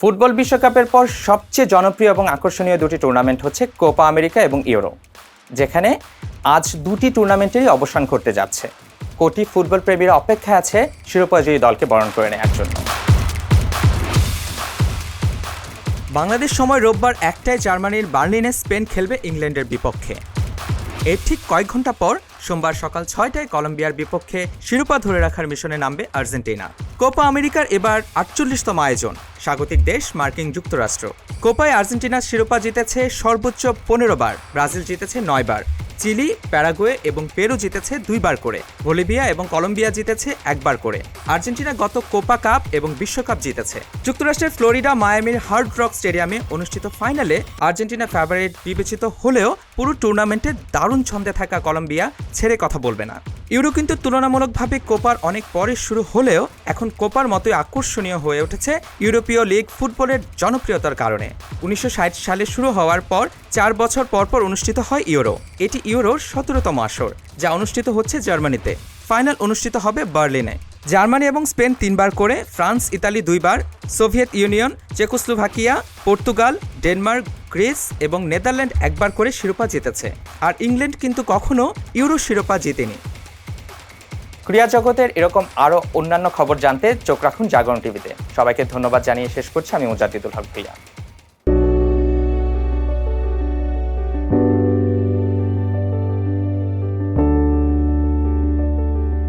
Football বিশ্বকাপের পর সবচেয়ে জনপ্রিয় এবং আকর্ষণীয় দুটি টুর্নামেন্ট হচ্ছে কোপা আমেরিকা এবং ইউরো, যেখানে আজ দুটি টুর্নামেন্টেরই অবসান করতে যাচ্ছে। কোটি ফুটবল প্রেমীরা অপেক্ষায় আছে শিরোপাজয়ী দলকে বরণ করে নেওয়ার জন্য। বাংলাদেশ সময় রোববার একটায় জার্মানির বার্লিনে স্পেন খেলবে ইংল্যান্ডের বিপক্ষে। এর ঠিক কয়েক ঘণ্টা পর সোমবার সকাল ছয়টায় কলম্বিয়ার বিপক্ষে শিরোপা ধরে রাখার মিশনে নামবে আর্জেন্টিনা। কোপা আমেরিকার এবার আটচল্লিশতম আয়োজন, স্বাগতিক দেশ মার্কিন যুক্তরাষ্ট্র। কোপায় আর্জেন্টিনা শিরোপা জিতেছে সর্বোচ্চ পনেরো বার, ব্রাজিল জিতেছে নয় বার। চিলি, প্যারাগুয়ে এবং পেরু জিতেছে দুইবার করে। বলিভিয়া এবং কলম্বিয়া জিতেছে একবার করে। আর্জেন্টিনা গত কোপা কাপ এবং বিশ্বকাপ জিতেছে। যুক্তরাষ্ট্রের ফ্লোরিডা মায়ামির হার্ড রক স্টেডিয়ামে অনুষ্ঠিত ফাইনালে আর্জেন্টিনা ফেভারিট বিবেচিত হলেও পুরো টুর্নামেন্টে দারুণ ছন্দে থাকা কলম্বিয়া ছেড়ে কথা বলবে না। ইউরো কিন্তু তুলনামূলকভাবে কোপার অনেক পরে শুরু হলেও এখন কোপার মতোই আকর্ষণীয় হয়ে উঠেছে ইউরোপীয় লিগ ফুটবলের জনপ্রিয়তার কারণে। উনিশশো ষাট সালে শুরু হওয়ার পর চার বছর পর পর অনুষ্ঠিত হয় ইউরো। এটি ইউরোর সতেরোতম আসর, যা অনুষ্ঠিত হচ্ছে জার্মানিতে। ফাইনাল অনুষ্ঠিত হবে বার্লিনে। জার্মানি এবং স্পেন তিনবার করে, ফ্রান্স, ইতালি দুইবার, Soviet Union, Czechoslovakia, Portugal, Denmark, Greece এবং নেদারল্যান্ড একবার করে শিরোপা জিতেছে। আর ইংল্যান্ড কিন্তু কখনো ইউরো শিরোপা জিতেনি। ক্রীড়া জগতের এরকম আরও অন্যান্য খবর জানতে চোখ রাখুন জাগরণ টিভিতে। সবাইকে ধন্যবাদ জানিয়ে শেষ করছি। আমি মুজাদ্দিদুল হক প্রিয়া।